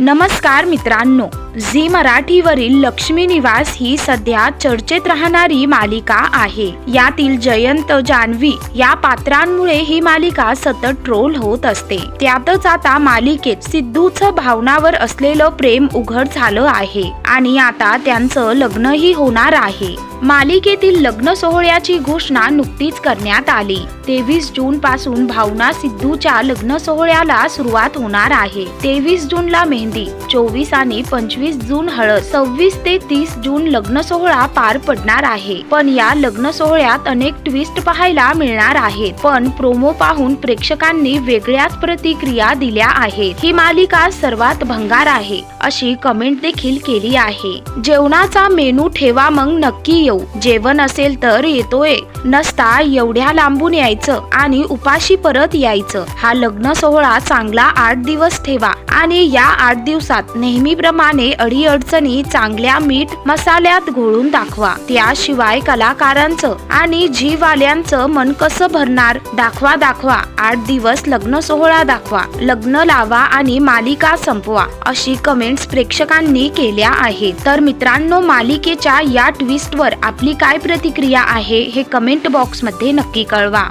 नमस्कार मित्रांनो झी मराठीवरील लक्ष्मी निवास ही सध्या चर्चेत राहणारी मालिका आहे. यातील जयंत जान्हवी या पात्रांमुळे ही मालिका सतत ट्रोल होत असते. त्यातच आता मालिकेत सिद्धूचं भावनावर असलेलं प्रेम उघड झालं आहे आणि आता त्यांचं लग्नही होणार आहे. मालिकेतील लग्न सोहळ्याची घोषणा नुकतीच करण्यात आली. तेवीस जून पासून भावना सिद्धूच्या लग्न सोहळ्याला सुरुवात होणार आहे. तेवीस जूनला मेहंदी चोवीस आणि पंचवीस जून हळद सव्वीस ते तीस जून लग्न सोहळा पार पडणार आहे. पण या लग्न सोहळ्यात अनेक ट्विस्ट पाहायला मिळणार आहेत. पण प्रोमो पाहून प्रेक्षकांनी वेगळ्याच प्रतिक्रिया दिल्या आहेत. ही मालिका सर्वात भंगार आहे अशी कमेंट देखील केली आहे. जेवणाचा मेनू ठेवा मग नक्की. येऊ. जेवण असेल तर येतोय. नसता एवढ्या लांबून यायचं आणि उपाशी परत यायचं. हा लग्न सोहळा चांगला आठ दिवस ठेवा. आणि या आठ दिवसात नेहमीप्रमाणे अडीअडचणी चांगल्या मीठ मसाल्यात घोळून दाखवा. त्याशिवाय कलाकारांचं आणि जीवाल्यांचं मन कसं भरणार? दाखवा दाखवा. आठ दिवस लग्न सोहळा दाखवा. लग्न लावा आणि मालिका संपवा. अशी कमेंट्स प्रेक्षकांनी केल्या आहेत. तर मित्रांनो मालिकेच्या या ट्विस्टवर आपली काय प्रतिक्रिया आहे हे कमेंट बॉक्समध्ये नक्की कळवा.